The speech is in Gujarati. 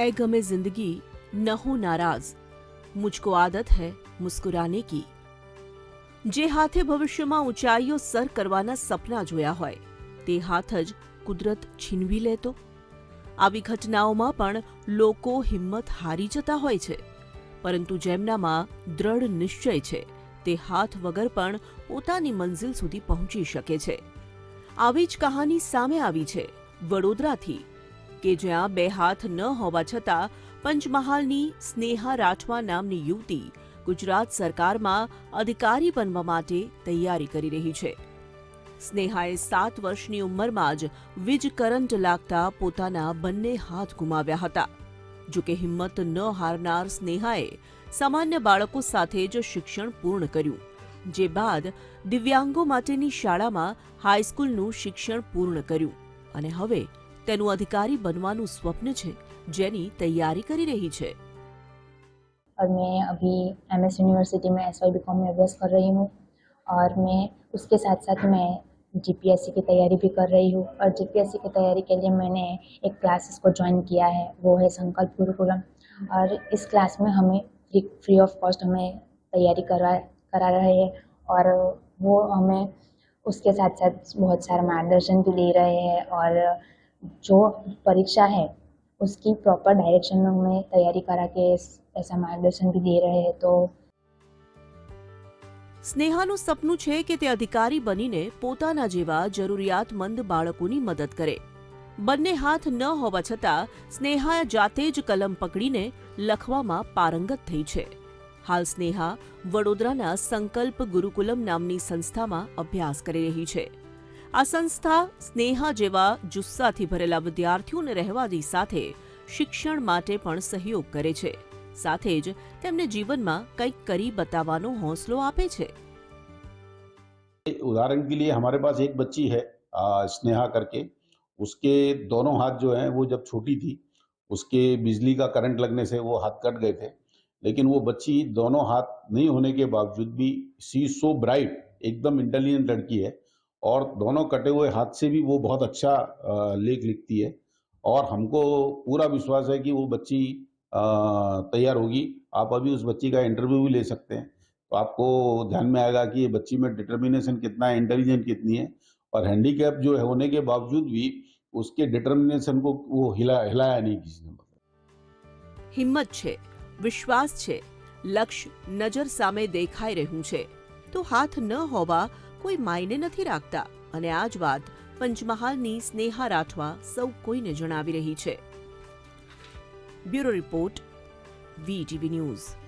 ऐ गमे जिंदगी न हो नाराज मुझको आदत है મુસ્કુરાને કી જે હાથે ભવિષ્યમાં ઊંચાઈઓ સર કરવાના સપના જોયા હોય તે હાથ જ કુદરત છીનવી લેતો આવી ઘટનાઓમાં પણ લોકો હિંમત હારી જતા હોય છે પરંતુ જેમનામાં દ્રઢ નિશ્ચય છે તે હાથ વગર પણ પોતાની મંઝિલ સુધી પહોંચી શકે છે આવી જ કહાની સામે આવી છે વડોદરાથી કે જ્યાં બે હાથ ન હોવા છતાં પંચમહાલની સ્નેહા રાઠવા નામની યુવતી ગુજરાત સરકારમાં અધિકારી બનવા માટે તૈયારી કરી રહી છે. સ્નેહાએ સાત વર્ષની ઉંમરમાં જ વીજ કરંટ લાગતા પોતાના બંને હાથ ગુમાવ્યા હતા. જોકે હિંમત ન હારનાર સ્નેહાએ સામાન્ય બાળકો સાથે જ શિક્ષણ પૂર્ણ કર્યું, જે બાદ દિવ્યાંગો માટેની શાળામાં હાઈસ્કૂલનું શિક્ષણ પૂર્ણ કર્યું અને હવે તેનું અધિકારી બનવાનું સ્વપ્ન છે જેની તૈયારી કરી રહી છે और मैं अभी एम एस यूनिवर्सिटी में एस वाई बी कॉम में अभ्यास कर रही हूँ और मैं उसके साथ साथ मैं जी पी एस सी की तैयारी भी कर रही हूँ और जी पी एस सी की तैयारी के लिए मैंने एक क्लासेस को ज्वाइन किया है वो है संकल्प गुरुकुलम और इस क्लास में हमें फ्री फ्री ऑफ कॉस्ट हमें तैयारी करा करा रहे हैं और वो हमें उसके साथ साथ बहुत सारा मार्गदर्शन भी ले रहे हैं और जो परीक्षा है उसकी प्रॉपर डायरेक्शन में हमें तैयारी करा के ऐसा मार्गदर्शन भी दे रहे हैं तो સ્નેહાનું સપનું છે કે તે અધિકારી બનીને પોતાના જેવા જરૂરિયાતમંદ બાળકોની મદદ કરે બંને હાથ ન હોવા છતાં સ્નેહા જાતે જ કલમ પકડીને લખવામાં પારંગત થઈ છે હાલ સ્નેહા વડોદરાના સંકલ્પ ગુરુકુલમ નામની સંસ્થામાં અભ્યાસ કરી રહી છે આ સંસ્થા સ્નેહા જેવા જુસ્સાથી ભરેલા વિદ્યાર્થીઓને રહેવાની સાથે શિક્ષણ માટે પણ સહયોગ કરે છે સાથે જ તેમને જીવનમાં કંઈક કરી બતાવવાનો હોંસલો આપે છે उदाहरण के लिए हमारे पास एक बच्ची है आ, स्नेहा करके उसके दोनों हाथ जो हैं वो जब छोटी थी उसके बिजली का करंट लगने से वो हाथ कट गए थे लेकिन वो बच्ची दोनों हाथ नहीं होने के बावजूद भी सी सो ब्राइट एकदम इंटेलिजेंट लड़की है और दोनों कटे हुए हाथ से भी वो बहुत अच्छा आ, लेख लिखती है और हमको पूरा विश्वास है कि वो बच्ची आ, तैयार होगी आप अभी उस बच्ची का इंटरव्यू भी ले सकते हैं तो आपको ध्यान में आएगा कि ये बच्ची में डिटर्मिनेशन कितना है इंटेलिजेंट कितनी है और हैंडीकैप जो है होने के बावजूद भी उसके डिटर्मिनेशन को वो हिला हिलाया नहीं किसी ने હિંમત છે વિશ્વાસ છે લક્ષ્ય નજર સામે દેખાઈ રહ્યું છે તો હાથ ન હોવા કોઈ માયને નથી રાખતા અને આ જ વાત પંચમહાલની સ્નેહા રાઠવા સૌ કોઈને જણાવી રહી છે. Bureau report VTV news.